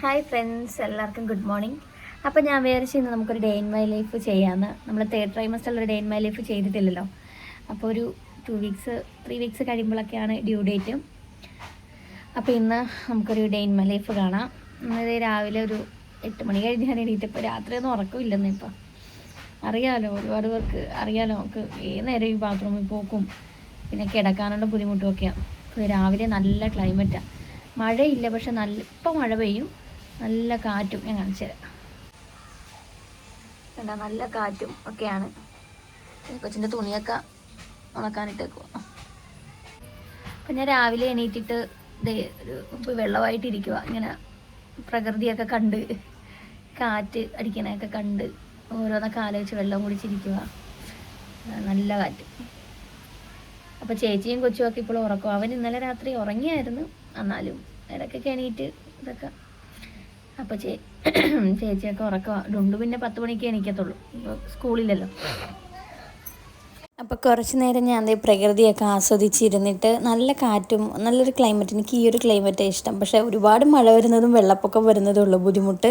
Hi friends എല്ലാവർക്കും good morning അപ്പോൾ ഞാൻ വിചാരിച്ചു ഇന്ന് നമുക്കൊരു ഡേ ഇൻ മൈ ലൈഫ് ചെയ്യാമെന്ന് നമ്മൾ തേർഡ് ട്രൈമസ്റ്ററിൽ ഡേ ഇൻ മൈ ലൈഫ് ചെയ്തിട്ടില്ലല്ലോ. അപ്പോൾ ഒരു ടു വീക്സ് ത്രീ വീക്സ് കഴിയുമ്പോഴൊക്കെയാണ് ഡ്യൂ ഡേറ്റ് അപ്പോൾ ഇന്ന് നമുക്കൊരു ഡേ ഇൻ മൈ ലൈഫ് കാണാം. ഇന്നത് രാവിലെ ഒരു എട്ട് മണി കഴിഞ്ഞ് ഞാൻ എണീറ്റപ്പോൾ രാത്രിയൊന്നും ഉറക്കമില്ലെന്ന് ഇപ്പോൾ അറിയാമല്ലോ ഒരുപാട് പേർക്ക് അറിയാമല്ലോ നമുക്ക് ഏത് നേരം ഈ ബാത്റൂമിൽ പോക്കും പിന്നെ കിടക്കാനുള്ള ബുദ്ധിമുട്ടുമൊക്കെയാണ് രാവിലെ നല്ല ക്ലൈമറ്റാണ് മഴയില്ല പക്ഷെ നല്ല ഇപ്പം മഴ പെയ്യും. നല്ല കാറ്റും ഞാൻ കാണിച്ചു തരാം. കണ്ടോ നല്ല കാറ്റും ഒക്കെയാണ്. കൊച്ചിന്റെ തുണിയൊക്കെ ഉണക്കാനിട്ടേക്കുക അപ്പം ഞാൻ രാവിലെ എണീറ്റിട്ട് ഇപ്പോൾ വെള്ളമായിട്ടിരിക്കുക ഇങ്ങനെ പ്രകൃതിയൊക്കെ കണ്ട് കാറ്റ് അടിക്കണയൊക്കെ കണ്ട് ഓരോന്നൊക്കെ ആലോചിച്ച് വെള്ളം കുടിച്ചിരിക്കുക നല്ല കാറ്റ്. അപ്പോൾ ചേച്ചിയും കൊച്ചുമൊക്കെ ഇപ്പോൾ ഉറക്കും അവൻ ഇന്നലെ രാത്രി ഉറങ്ങിയായിരുന്നു. എന്നാലും ഇടയ്ക്കൊക്കെ എണീറ്റ് ഇതൊക്കെ അപ്പോൾ ചേ ചേച്ചിയൊക്കെ ഉറക്കമാണ് ഡുണ്ടു പിന്നെ പത്ത് മണിക്ക് എണീക്കത്തുള്ളൂ. ഇപ്പോൾ സ്കൂളിലല്ലോ അപ്പോൾ കുറച്ച് നേരം ഞാൻ അതേ പ്രകൃതിയൊക്കെ ആസ്വദിച്ചിരുന്നിട്ട് നല്ല കാറ്റും നല്ലൊരു ക്ലൈമറ്റ് എനിക്ക് ഈ ഒരു ക്ലൈമറ്റാണ് ഇഷ്ടം. പക്ഷേ ഒരുപാട് മഴ വരുന്നതും വെള്ളപ്പൊക്കം വരുന്നതും ഉള്ളൂ ബുദ്ധിമുട്ട്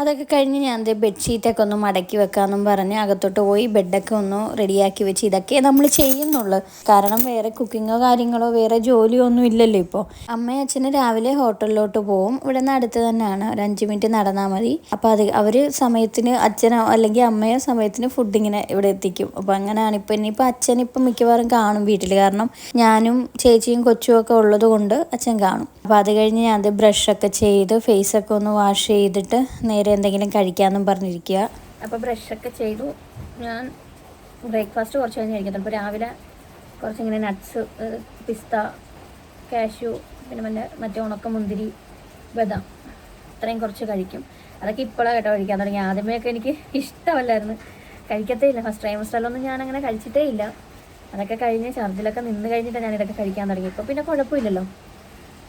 അതൊക്കെ കഴിഞ്ഞ് ഞാൻ ദേ ബെഡ്ഷീറ്റൊക്കെ ഒന്ന് മടക്കി വെക്കാമെന്നും പറഞ്ഞ് അകത്തോട്ട് പോയി ബെഡൊക്കെ ഒന്ന് റെഡിയാക്കി വെച്ച് ഇതൊക്കെ നമ്മൾ ചെയ്യുന്നുള്ളൂ. കാരണം വേറെ കുക്കിങ്ങോ കാര്യങ്ങളോ വേറെ ജോലിയോ ഒന്നും ഇല്ലല്ലോ ഇപ്പോൾ അമ്മയും അച്ഛനും രാവിലെ ഹോട്ടലിലോട്ട് പോവും. ഇവിടെ നിന്ന് അടുത്ത് തന്നെയാണ്. ഒരു അഞ്ച് മിനിറ്റ് നടന്നാൽ മതി. അപ്പോൾ അത് അവർ സമയത്തിന് അച്ഛനോ അല്ലെങ്കിൽ അമ്മയോ സമയത്തിന് ഫുഡ് ഇങ്ങനെ ഇവിടെ എത്തിക്കും. അപ്പോൾ അങ്ങനെയാണ്. ഇപ്പോൾ ഇനിയിപ്പോൾ അച്ഛൻ ഇപ്പം മിക്കവാറും കാണും വീട്ടിൽ കാരണം ഞാനും ചേച്ചിയും കൊച്ചും ഒക്കെ ഉള്ളത് കൊണ്ട് അച്ഛൻ കാണും. അപ്പോൾ അത് കഴിഞ്ഞ് ഞാൻ അത് ബ്രഷൊക്കെ ചെയ്ത് ഫേസൊക്കെ ഒന്ന് വാഷ് ചെയ്തിട്ട് നേരെ എന്തെങ്കിലും കഴിക്കാമെന്നും പറഞ്ഞിരിക്കുക. അപ്പോൾ ബ്രഷൊക്കെ ചെയ്തു. ഞാൻ ബ്രേക്ക്ഫാസ്റ്റ് കുറച്ച് കഴിഞ്ഞ് കഴിക്കുന്നത് അപ്പോൾ രാവിലെ കുറച്ചിങ്ങനെ നട്ട്സ് പിസ്ത കാഷ്യു പിന്നെ മറ്റേ മറ്റേ ഉണക്ക മുന്തിരി ബദാം ഇത്രയും കുറച്ച് കഴിക്കും. അതൊക്കെ ഇപ്പോഴാണ് കേട്ടോ കഴിക്കാൻ തുടങ്ങി. ആദ്യമേയൊക്കെ എനിക്ക് ഇഷ്ടമല്ലായിരുന്നു. കഴിക്കത്തേ ഇല്ല. ഫസ്റ്റ് ട്രൈമസ്റ്ററിലൊന്നും ഞാൻ അങ്ങനെ കഴിച്ചിട്ടേ ഇല്ല. അതൊക്കെ കഴിഞ്ഞ് ഛർദിലൊക്കെ നിന്ന് കഴിഞ്ഞിട്ടാണ് ഞാൻ ഇതൊക്കെ കഴിക്കാൻ തുടങ്ങി. ഇപ്പോൾ പിന്നെ കുഴപ്പമില്ലല്ലോ.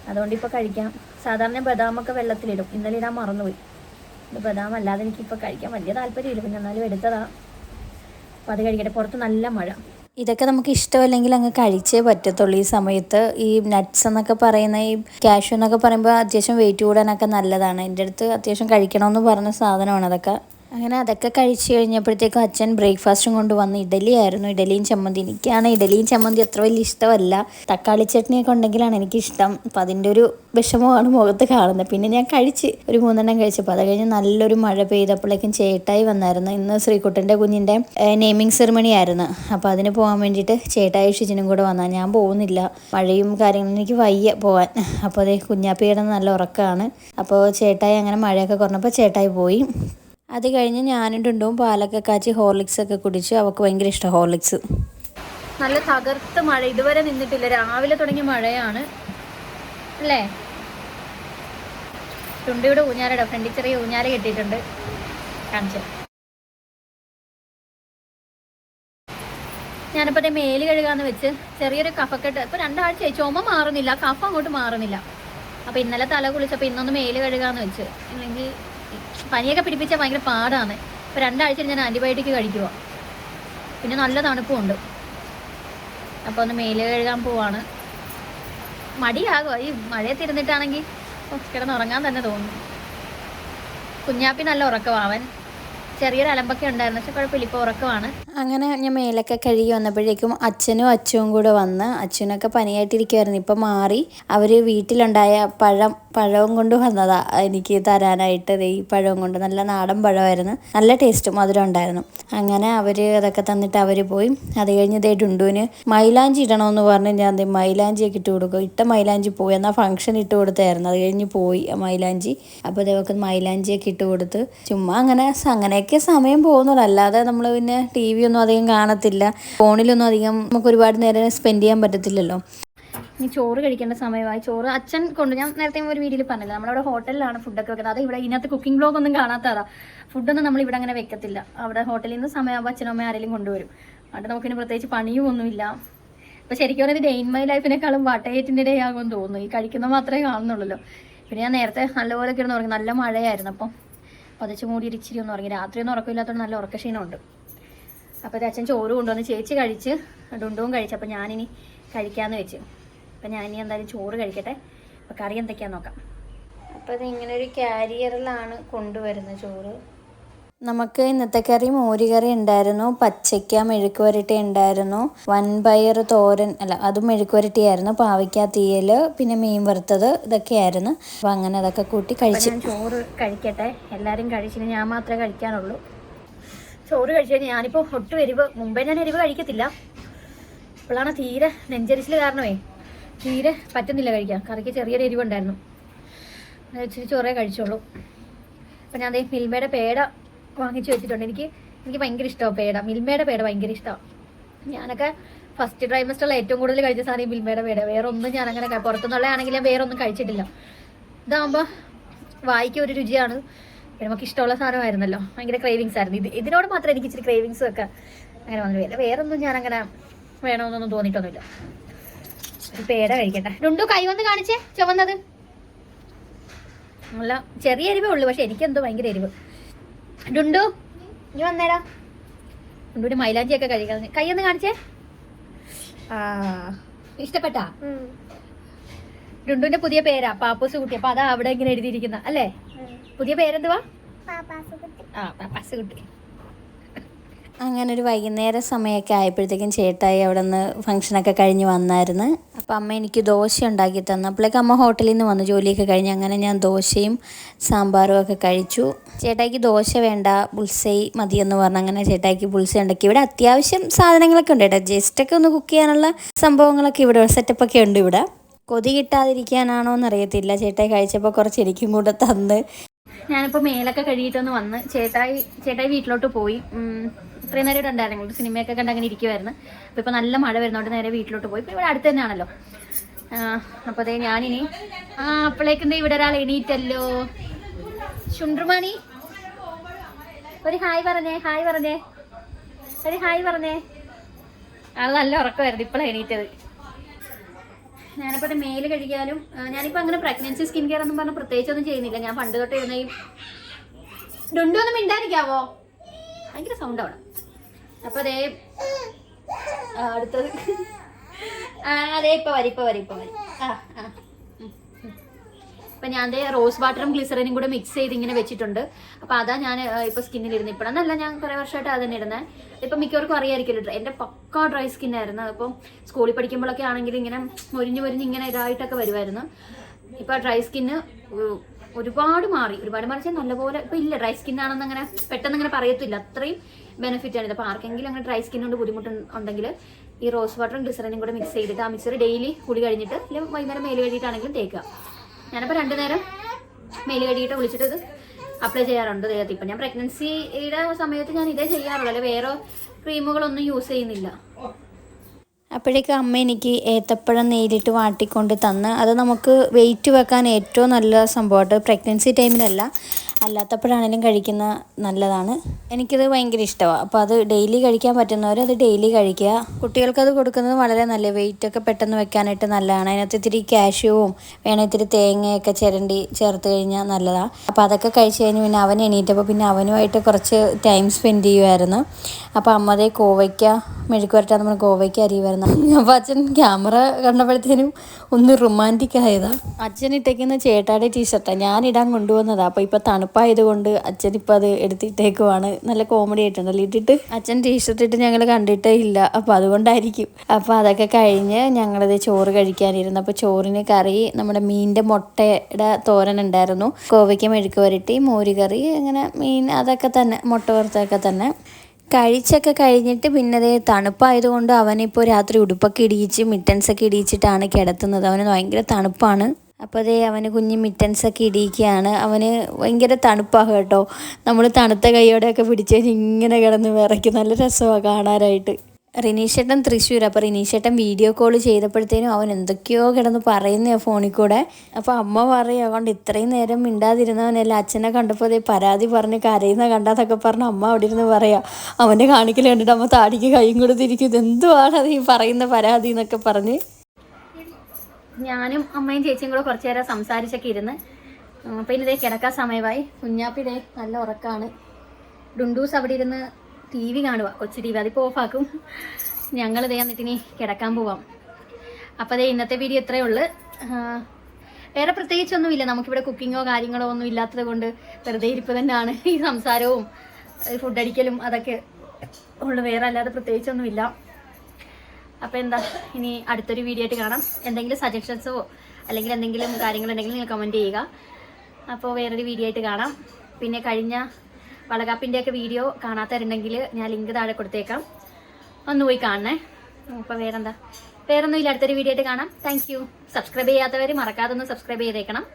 അതുകൊണ്ട് ഇപ്പോൾ കഴിക്കാം. സാധാരണ ബദാമൊക്കെ വെള്ളത്തിലിടും. ഇന്നലെ ഇടാൻ മറന്നുപോയി. ഇത് ബദാം അല്ലാതെ എനിക്കിപ്പോൾ കഴിക്കാൻ വലിയ താല്പര്യമില്ല. പിന്നെ എന്നാലും എടുത്തതാ. അപ്പോൾ അത് കഴിക്കട്ടെ. പുറത്ത് നല്ല മഴ. ഇതൊക്കെ നമുക്ക് ഇഷ്ടമല്ലെങ്കിൽ അങ്ങ് കഴിച്ചേ പറ്റത്തുള്ളൂ. ഈ സമയത്ത് ഈ നട്ട്സ് എന്നൊക്കെ പറയുന്ന ഈ കാഷ്യൂ എന്നൊക്കെ പറയുമ്പോൾ അത്യാവശ്യം വെയിറ്റ് കൂടാനൊക്കെ നല്ലതാണ്. എന്റെ അടുത്ത് അത്യാവശ്യം കഴിക്കണമെന്ന് പറഞ്ഞ സാധനമാണ് അതൊക്കെ. അങ്ങനെ അതൊക്കെ കഴിച്ചു കഴിഞ്ഞപ്പോഴത്തേക്കും അച്ഛൻ ബ്രേക്ക്ഫാസ്റ്റും കൊണ്ട് വന്ന് ഇഡലി ആയിരുന്നു ഇഡലിയും ചമ്മന്തി എനിക്കാണ്. ഇഡലിയും ചമ്മന്തി അത്ര വലിയ ഇഷ്ടമല്ല. തക്കാളി ചട്നിയൊക്കെ ഉണ്ടെങ്കിലാണ് എനിക്കിഷ്ടം. അപ്പം അതിന്റെ ഒരു വിഷമമാണ് മുഖത്ത് കാണുന്നത്. പിന്നെ ഞാൻ കഴിച്ച് ഒരു മൂന്നെണ്ണം കഴിച്ചപ്പോൾ അത് കഴിഞ്ഞ് നല്ലൊരു മഴ പെയ്തപ്പോഴേക്കും ചേട്ടായി വന്നായിരുന്നു. ഇന്ന് ശ്രീകുട്ടന്റെ കുഞ്ഞിന്റെ നെയിമിങ് സെറിമണി ആയിരുന്നു. അപ്പോൾ അതിന് പോകാൻ വേണ്ടിയിട്ട് ചേട്ടായി ഷിജിനും കൂടെ വന്നാൽ ഞാൻ പോകുന്നില്ല. മഴയും കാര്യങ്ങളും എനിക്ക് വയ്യ പോകാൻ അപ്പോൾ അതേ കുഞ്ഞാപ്പിയുടെ നല്ല ഉറക്കമാണ് അപ്പോൾ ചേട്ടായി അങ്ങനെ മഴയൊക്കെ കുറഞ്ഞപ്പോൾ ചേട്ടായി പോയി. അത് കഴിഞ്ഞ് ഞാനും ടുണ്ടും പാലൊക്കെ കാച്ചി ഹോർലിക്സ് ഒക്കെ കുടിച്ച്. അവൾക്ക് ഭയങ്കര ഇഷ്ടം ഹോർലിക്സ്. നല്ല തകർത്ത് മഴ. ഇതുവരെ നിന്നിട്ടില്ല. രാവിലെ തുടങ്ങിയ മഴയാണ്. അല്ലേ? തുണ്ടിയുടെ ഊഞ്ഞാലയുടെ ഫ്രണ്ടിൽ ചെറിയ ഊഞ്ഞാല കെട്ടിയിട്ടുണ്ട്. കാണിച്ചു. ഞാനിപ്പോൾ അതേ മേൽ കഴുകാന്ന് വെച്ച് ചെറിയൊരു കഫക്കെട്ട്. ഇപ്പോൾ രണ്ടാഴ്ച ചുമ മാറുന്നില്ല. കഫ അങ്ങോട്ട് മാറുന്നില്ല. അപ്പോൾ ഇന്നലെ തല കുളിച്ചപ്പോൾ ഇന്നൊന്ന് മേൽ കഴുകാന്ന് വെച്ച്. ഇല്ലെങ്കിൽ പനിയൊക്കെ പിടിപ്പിച്ചാൽ ഭയങ്കര പാടാണ്. ഇപ്പോൾ രണ്ടാഴ്ച ഞാൻ ആന്റിബയോട്ടിക് കഴിക്കുക പിന്നെ നല്ല തണുപ്പും ഉണ്ട് അപ്പോൾ ഒന്ന് മേൽ കഴുകാൻ പോവാണ്. മടിയാകുക ഈ മഴയത്തിരുന്നിട്ടാണെങ്കിൽ കിടന്നുറങ്ങാൻ തന്നെ തോന്നുന്നു കുഞ്ഞാപ്പി നല്ല ഉറക്കമാണ് അവൻ ചെറിയൊരു അലമ്പൊക്കെ ഉണ്ടായിരുന്നു. പക്ഷെ കുഴപ്പമില്ല. ഇപ്പോൾ ഉറക്കമാണ് അങ്ങനെ ഞാൻ മേലൊക്കെ കഴുകി വന്നപ്പോഴേക്കും അച്ഛനും അച്ഛനും കൂടെ വന്ന് അച്ഛനൊക്കെ പനിയായിട്ടിരിക്കുമായിരുന്നു ഇപ്പം മാറി അവർ വീട്ടിലുണ്ടായ പഴം പഴവും കൊണ്ട് വന്നതാ എനിക്ക് തരാനായിട്ട്. ഈ പഴവും കൊണ്ട് നല്ല നാടൻ പഴമായിരുന്നു. നല്ല ടേസ്റ്റ് മധുരം ഉണ്ടായിരുന്നു. അങ്ങനെ അവർ അതൊക്കെ തന്നിട്ട് അവർ പോയി. അത് കഴിഞ്ഞ് ദേ ഡുണ്ടുവിന് മൈലാഞ്ചി ഇടണമെന്ന് പറഞ്ഞ് ഞാൻ ദേ മൈലാഞ്ചിയൊക്കെ ഇട്ട് കൊടുക്കും. ഇട്ട മൈലാഞ്ചി പോയി. എന്നാൽ ഫംഗ്ഷൻ ഇട്ട് കൊടുത്തായിരുന്നു. അത് കഴിഞ്ഞ് പോയി മൈലാഞ്ചി. അപ്പോൾ അതേപോലെ മൈലാഞ്ചിയൊക്കെ ഇട്ട് കൊടുത്ത് ചുമ്മാ അങ്ങനെ അങ്ങനെയൊക്കെ സമയം പോകുന്നുള്ളൂ. അല്ലാതെ നമ്മൾ പിന്നെ ടി വി ഒന്നും അധികം കാണത്തില്ല. ഫോണിലൊന്നും അധികം നമുക്ക് ഒരുപാട് നേരം സ്പെൻഡ് ചെയ്യാൻ പറ്റത്തില്ലല്ലോ. ഇനി ചോറ് കഴിക്കേണ്ട സമയമായി. ചോറ് അച്ഛൻ കൊണ്ട് ഞാൻ നേരത്തെ ഒരു വീഡിയോയിൽ പറഞ്ഞില്ല നമ്മളവിടെ ഹോട്ടലിലാണ് ഫുഡൊക്കെ വെക്കുന്നത്. അത് ഇവിടെ ഇതിനകത്ത് കുക്കിംഗ് ബ്ലോഗ് ഒന്നും കാണാത്തതാ. ഫുഡൊന്നും നമ്മൾ ഇവിടെ അങ്ങനെ വെക്കത്തില്ല. അവിടെ ഹോട്ടലിൽ നിന്ന് സമയമാകുമ്പോൾ അച്ഛനും അമ്മയും ആരെങ്കിലും കൊണ്ടുവരും. അവിടെ നമുക്കിനി പ്രത്യേകിച്ച് പണിയും ഒന്നുമില്ല. അപ്പോൾ ശരിക്കും പറഞ്ഞാൽ ഡേ മൈ ലൈഫിനേക്കാളും വട്ടയേറ്റിന്റെ ഡേ ആകുമെന്ന് തോന്നുന്നു. ഈ കഴിക്കുന്ന മാത്രമേ കാണുന്നുള്ളൂ പിന്നെ ഞാൻ നേരത്തെ നല്ലപോലെ കിടന്ന് ഉറങ്ങി. നല്ല മഴയായിരുന്നു അപ്പം. പതിച്ച് മൂടി ഇരിച്ചിരി ഒന്ന് ഉറങ്ങി. രാത്രി ഒന്നും ഉറക്കമില്ലാത്തതുകൊണ്ട് നല്ല ഉറക്കക്ഷീണമുണ്ട്. അപ്പോൾ ഇത് അച്ഛൻ ചോറ് കൊണ്ടുവന്ന് ചേച്ചി കഴിച്ച് ഡുണ്ടും കഴിച്ചു. അപ്പോൾ ഞാനിനി കഴിക്കാമെന്ന് വെച്ചു. അപ്പോൾ ഞാനിനി ഇനി എന്തായാലും ചോറ് കഴിക്കട്ടെ. അപ്പോൾ കറി എന്തൊക്കെയാണെന്ന് നോക്കാം. അപ്പോൾ അത് ഇങ്ങനെ ഒരു ക്യാരിയറിലാണ് കൊണ്ടുവരുന്നത് ചോറ്. നമുക്ക് ഇന്നത്തെ കറി മോരുകറി ഉണ്ടായിരുന്നു. പച്ചയ്ക്ക മെഴുക്ക് വരട്ടി ഉണ്ടായിരുന്നു. വൻപയർ തോരൻ അല്ല അതും മെഴുക്ക് വരട്ടിയായിരുന്നു പാവയ്ക്ക തീയൽ പിന്നെ മീൻ വറുത്തത് ഇതൊക്കെയായിരുന്നു. അപ്പം അങ്ങനെ അതൊക്കെ കൂട്ടി കഴിച്ചു ഞാൻ ചോറ് കഴിക്കട്ടെ. എല്ലാവരും കഴിച്ചിട്ട് ഞാൻ മാത്രമേ കഴിക്കാനുള്ളൂ. ചോറ് കഴിച്ചു ഞാനിപ്പോൾ ഒട്ടും എരിവ് മുമ്പേ ഞാൻ എരിവ് കഴിക്കത്തില്ല. ഇപ്പോഴാണ് തീരെ നെഞ്ചരിച്ചിൽ കാരണമേ. തീരെ പറ്റുന്നില്ല കഴിക്കാൻ. കറിക്ക് ചെറിയൊരു എരിവുണ്ടായിരുന്നു. ഇച്ചിരി ചോറേ കഴിച്ചോളൂ. അപ്പം ഞാൻ അതേ മിൽമയുടെ പേട വാങ്ങിച്ചു വെച്ചിട്ടുണ്ട്. എനിക്ക് എനിക്ക് ഭയങ്കര ഇഷ്ടമാണ് പേട. മിൽമയുടെ പേട ഭയങ്കര ഇഷ്ടമാണ് ഞാനൊക്കെ ഫസ്റ്റ് ട്രൈമസ്റ്ററിൽ ഏറ്റവും കൂടുതൽ കഴിച്ച സാധനം മിൽമയുടെ പേട. വേറെ ഒന്നും ഞാൻ അങ്ങനെ ക- പുറത്തുനിന്നുള്ള ആണെങ്കിലും ഞാൻ വേറെ ഒന്നും കഴിച്ചിട്ടില്ല ഇതാകുമ്പോൾ വായിക്കൊരു രുചിയാണ്. പിന്നെ നമുക്ക് ഇഷ്ടമുള്ള സാധനമായിരുന്നല്ലോ. ഭയങ്കര ക്രേവിങ്സ് ആയിരുന്നു. ഇത് ഇതിനോട് മാത്രം എനിക്ക് ഇച്ചിരി ക്രേവിങ്സ് ഒക്കെ അങ്ങനെ വന്നു. വേറെ വേറൊന്നും ഞാൻ അങ്ങനെ വേണമെന്നൊന്നും തോന്നിയിട്ടൊന്നുമില്ല. ഒരു പേട കഴിക്കട്ടെ. രണ്ടു കൈ വന്ന് കാണിച്ചേ. ചുവന്നത് നല്ല ചെറിയ എരിവേ ഉള്ളൂ പക്ഷെ എനിക്കെന്തോ ഭയങ്കര എരിവ്. ഡുണ്ടു നീ വന്നേടാ. ഡുണ്ടുവിന് മൈലാഞ്ചിയൊക്കെ കഴിക്കാൻ കൈ ഒന്ന് കാണിച്ചേ. ഇഷ്ടപ്പെട്ടാ? ഡുണ്ടുവിന്റെ പുതിയ പേരാ പാപ്പൂസ് കുട്ടി. അപ്പൊ അതാ അവിടെ ഇങ്ങനെ എഴുതിയിരിക്കുന്ന അല്ലേ? പുതിയ പേരെന്തുവാ? ആ പാപ്പാസ് കുട്ടി. അങ്ങനെ ഒരു വൈകുന്നേര സമയമൊക്കെ ആയപ്പോഴത്തേക്കും ചേട്ടായി അവിടെ നിന്ന് ഫംഗ്ഷനൊക്കെ കഴിഞ്ഞ് വന്നായിരുന്നു. അപ്പം അമ്മ എനിക്ക് ദോശ ഉണ്ടാക്കി തന്നു. അപ്പോഴേക്കും അമ്മ ഹോട്ടലിൽ നിന്ന് വന്നു ജോലിയൊക്കെ കഴിഞ്ഞ്. അങ്ങനെ ഞാൻ ദോശയും സാമ്പാറും ഒക്കെ കഴിച്ചു. ചേട്ടായിക്ക് ദോശ വേണ്ട ബുൾസൈ മതിയെന്ന് പറഞ്ഞു. അങ്ങനെ ചേട്ടായിക്ക് ബുൾസൈ ഉണ്ടാക്കി. ഇവിടെ അത്യാവശ്യം സാധനങ്ങളൊക്കെ ഉണ്ട് കേട്ടോ. ജസ്റ്റൊക്കെ ഒന്ന് കുക്ക് ചെയ്യാനുള്ള സംഭവങ്ങളൊക്കെ ഇവിടെ സെറ്റപ്പൊക്കെ ഉണ്ട് ഇവിടെ. കൊതി കിട്ടാതിരിക്കാനാണോ എന്നറിയത്തില്ല. ചേട്ടായി കഴിച്ചപ്പോൾ കുറച്ച് എനിക്കും കൂടെ തന്ന്. ഞാനിപ്പോൾ മേലൊക്കെ കഴുകിയിട്ടൊന്ന് വന്ന് ചേട്ടായി ചേട്ടായി വീട്ടിലോട്ട് പോയി. ഇത്രയും നേരം ഉണ്ടായിരുന്നു. സിനിമയൊക്കെ കണ്ട് അങ്ങനെ ഇരിക്കുമായിരുന്നു അപ്പോൾ ഇപ്പോൾ നല്ല മഴ വരുന്നതുകൊണ്ട് നേരെ വീട്ടിലോട്ട് പോയി. ഇപ്പോൾ ഇവിടെ അടുത്ത് തന്നെയാണല്ലോ. അപ്പോൾ അതേ ഞാനിനി ആ അപ്പോഴേക്കും ഇവിടെ ഒരാൾ എണീറ്റല്ലോ. ചുണ്ടുമണി ഒരു ഹായ് പറഞ്ഞേ ഹായ് പറഞ്ഞേ. ഒരു ഹായ് പറഞ്ഞേ. ആൾ നല്ല ഉറക്കമായിരുന്നു ഇപ്പോഴാണ് എണീറ്റത്. ഞാനിപ്പോൾ അത് മേൽ കഴിക്കാനും ഞാനിപ്പോൾ അങ്ങനെ പ്രഗ്നൻസി സ്കിൻ കെയർ ഒന്നും പറഞ്ഞ് പ്രത്യേകിച്ചൊന്നും ചെയ്യുന്നില്ല. ഞാൻ പണ്ട് തൊട്ട് ഇരുന്ന ഈ ഡുണ്ടു ഒന്ന് മിണ്ടാതിരിക്കാവോ? ഭയങ്കര സൗണ്ട് ആവണം അപ്പൊ അതേ അടുത്തത്. അതെ ഇപ്പൊ വരി ഇപ്പൊ വരി ഇപ്പൊ വരി. ആ ആ. അപ്പൊ ഞാൻ റോസ് വാട്ടറും ഗ്ലിസറിനും കൂടെ മിക്സ് ചെയ്ത് ഇങ്ങനെ വെച്ചിട്ടുണ്ട്. അപ്പൊ അതാ ഞാൻ ഇപ്പൊ സ്കിന്നിൽ ഇരുന്ന് അല്ല ഞാൻ കുറെ വർഷമായിട്ട് അത് തന്നെ ഇടുന്നത് ഇപ്പൊ മിക്കവർക്കും അറിയായിരിക്കുമല്ലോ എന്റെ പക്ക ഡ്രൈ സ്കിൻ ആയിരുന്നു. അപ്പം സ്കൂളിൽ പഠിക്കുമ്പോഴൊക്കെ ആണെങ്കിൽ ഇങ്ങനെ മുരിഞ്ഞ് മുരിഞ്ഞ് ഇങ്ങനെ ഇതായിട്ടൊക്കെ വരുമായിരുന്നു ഇപ്പൊ ഡ്രൈ സ്കിന്ന് ഒരുപാട് മാറി. ഒരുപാട് മാറി നല്ലപോലെ ഇപ്പൊ ഇല്ല. ഡ്രൈ സ്കിൻ ആണെന്ന് അങ്ങനെ പെട്ടെന്ന് അങ്ങനെ പറയത്തില്ല. അത്രയും ബെനിഫിറ്റ് ആണ്. ഇത് അപ്പൊ ആർക്കെങ്കിലും അങ്ങനെ ഡ്രൈ സ്കിൻ കൊണ്ട് ബുദ്ധിമുട്ട് ഉണ്ടെങ്കിൽ ഈ റോസ് വാട്ടറും ഗ്ലിസറിനും കൂടെ മിക്സ് ചെയ്തിട്ട് ആ മിക്സർ ഡെയിലി കുളി കഴിഞ്ഞിട്ട് അല്ലെങ്കിൽ വൈകുന്നേരം മേൽ കഴുകിയിട്ടാണെങ്കിലും തേക്കുക. ഞാനിപ്പോൾ രണ്ടു നേരം മെയിൽ കഴുകിയിട്ട് വിളിച്ചിട്ട് ഇത് അപ്ലൈ ചെയ്യാറുണ്ട് ദേഹത്ത് ഇപ്പം ഞാൻ പ്രഗ്നൻസിയുടെ സമയത്ത് ഞാൻ ഇതേ ചെയ്യാറുള്ളൂ. അല്ലെ വേറെ ക്രീമുകളൊന്നും യൂസ് ചെയ്യുന്നില്ല. അപ്പോഴേക്കും അമ്മ എനിക്ക് ഏത്തപ്പഴം നേരിട്ട് വാട്ടിക്കൊണ്ട് തന്ന്. അത് നമുക്ക് വെയിറ്റ് വെക്കാൻ ഏറ്റവും നല്ല സംഭവമായിട്ട് പ്രഗ്നൻസി ടൈമിലല്ല അല്ലാത്തപ്പോഴാണെങ്കിലും കഴിക്കുന്ന നല്ലതാണ്. എനിക്കത് ഭയങ്കര ഇഷ്ടമാണ് അപ്പോൾ അത് ഡെയിലി കഴിക്കാൻ പറ്റുന്നവർ അത് ഡെയിലി കഴിക്കുക. കുട്ടികൾക്കത് കൊടുക്കുന്നത് വളരെ നല്ല വെയിറ്റൊക്കെ പെട്ടെന്ന് വെക്കാനായിട്ട് നല്ലതാണ്. അതിനകത്ത് ഇത്തിരി കാഷ്യൂവും വേണേൽ ഇത്തിരി തേങ്ങയൊക്കെ ചിരണ്ടി ചേർത്ത് കഴിഞ്ഞാൽ നല്ലതാണ് അപ്പോൾ അതൊക്കെ കഴിച്ച് കഴിഞ്ഞ് പിന്നെ അവൻ എണീറ്റപ്പോൾ പിന്നെ അവനുമായിട്ട് കുറച്ച് ടൈം സ്പെൻഡ് ചെയ്യുമായിരുന്നു അപ്പോൾ അമ്മതേ കോവയ്ക്ക മെഴുക്ക് വരട്ടാൻ ഗോവയ്ക്ക് അരി വരുന്ന. അപ്പോൾ അച്ഛൻ ക്യാമറ കണ്ടപ്പോഴത്തേനും ഒന്ന് റൊമാന്റിക് ആയതാ. അച്ഛൻ ഇട്ടേക്കുന്ന ചേട്ടാടെ ടീഷർട്ടാണ് ഞാൻ ഇടാൻ കൊണ്ടുവന്നതാണ് അപ്പോൾ ഇപ്പോൾ തണുപ്പായതുകൊണ്ട് അച്ഛൻ ഇപ്പോൾ അത് എടുത്തിട്ടേക്കുവാണ് നല്ല കോമഡി ആയിട്ടുണ്ടല്ലോ ഇട്ടിട്ട്? അച്ഛൻ ടീഷർട്ട് ഇട്ട് ഞങ്ങൾ കണ്ടിട്ടേ ഇല്ല. അപ്പോൾ അതുകൊണ്ടായിരിക്കും. അപ്പോൾ അതൊക്കെ കഴിഞ്ഞ് ഞങ്ങളത് ചോറ് കഴിക്കാനിരുന്നു. അപ്പോൾ ചോറിന് കറി നമ്മുടെ മീനിന്റെ മുട്ടയുടെ തോരൻ ഉണ്ടായിരുന്നു. ഗോവയ്ക്ക് മെഴുക്ക് വരട്ടി മോരുകറി അങ്ങനെ മീൻ അതൊക്കെ തന്നെ മുട്ട വറുത്തൊക്കെ തന്നെ. കഴിച്ചൊക്കെ കഴിഞ്ഞിട്ട് പിന്നെ അതേ തണുപ്പായതുകൊണ്ട് അവനിപ്പോൾ രാത്രി ഉടുപ്പൊക്കെ ഇടിയിച്ച് മിറ്റൻസൊക്കെ ഇടിയിച്ചിട്ടാണ് കിടത്തുന്നത്. അവന് ഭയങ്കര തണുപ്പാണ്. അപ്പോൾ അതേ അവന് കുഞ്ഞ് മിറ്റൻസൊക്കെ ഇടിയിക്കുകയാണ്. അവന് ഭയങ്കര തണുപ്പാണ് കേട്ടോ. നമ്മൾ തണുത്ത കൈയോടെയൊക്കെ പിടിച്ച് ഇങ്ങനെ കിടന്ന് വിറയ്ക്കും. നല്ല രസമാണ് കാണാനായിട്ട്. റിനീഷേട്ടൻ തൃശ്ശൂർ അപ്പോൾ റിനീഷേട്ടൻ വീഡിയോ കോൾ ചെയ്തപ്പോഴത്തേനും അവൻ എന്തൊക്കെയോ കിടന്ന് പറയുന്ന ഫോണിൽ കൂടെ. അപ്പോൾ അമ്മ പറയുക അതുകൊണ്ട് ഇത്രയും നേരം മിണ്ടാതിരുന്നവനല്ല അച്ഛനെ കണ്ടപ്പോൾ അതേ പരാതി പറഞ്ഞ് കരയുന്ന കണ്ടാന്നൊക്കെ പറഞ്ഞ് അമ്മ അവിടെ ഇരുന്ന് പറയാം. അവന്റെ കാണിക്കൽ കണ്ടിട്ട് അമ്മ താടിക്ക് കൈയും കൊടുത്തിരിക്കും. എന്തുവാണ് അത് ഈ പറയുന്ന പരാതി എന്നൊക്കെ പറഞ്ഞ്. ഞാനും അമ്മയും ചേച്ചിയും കൂടെ കുറച്ചു നേരം സംസാരിച്ചൊക്കെ ഇരുന്ന്. അപ്പം ഇനി ഇതേ കിടക്കാൻ സമയമായി. കുഞ്ഞാപ്പിടെ നല്ല ഉറക്കാണ്. ഡുണ്ടൂസ് അവിടെ ഇരുന്ന് ടി വി കാണുക കൊച്ചു ടി വി. അതിപ്പോൾ ഓഫാക്കും ഞങ്ങൾ ഇതേ എന്നിട്ട് ഇനി കിടക്കാൻ പോവാം. അപ്പോൾ അതേ ഇന്നത്തെ വീഡിയോ ഇത്രയേ ഉള്ളൂ. വേറെ പ്രത്യേകിച്ചൊന്നുമില്ല. നമുക്കിവിടെ കുക്കിങ്ങോ കാര്യങ്ങളോ ഒന്നും ഇല്ലാത്തത് കൊണ്ട് വെറുതെ ഇരിപ്പ് തന്നെയാണ് ഈ സംസാരവും ഫുഡ് അടിക്കലും അതൊക്കെ ഉള്ളു. വേറെ അല്ലാതെ പ്രത്യേകിച്ചൊന്നുമില്ല. അപ്പോൾ എന്താ ഇനി അടുത്തൊരു വീഡിയോ ആയിട്ട് കാണാം. എന്തെങ്കിലും സജഷൻസോ അല്ലെങ്കിൽ എന്തെങ്കിലും കാര്യങ്ങളുണ്ടെങ്കിൽ നിങ്ങൾ കമന്റ് ചെയ്യുക. അപ്പോൾ വേറൊരു വീഡിയോ ആയിട്ട് കാണാം. പിന്നെ കഴിഞ്ഞ വളകാപ്പിന്റെ ഒക്കെ വീഡിയോ കാണാത്തവരുണ്ടെങ്കിൽ ഞാൻ ലിങ്ക് താഴെ കൊടുത്തേക്കാം. ഒന്ന് പോയി കാണണേ. അപ്പോൾ വേറെന്താ? വേറൊന്നും ഇല്ല അടുത്തൊരു വീഡിയോ ആയിട്ട് കാണാം. താങ്ക് സബ്സ്ക്രൈബ് ചെയ്യാത്തവർ മറക്കാതെ ഒന്ന് സബ്സ്ക്രൈബ് ചെയ്തേക്കണം.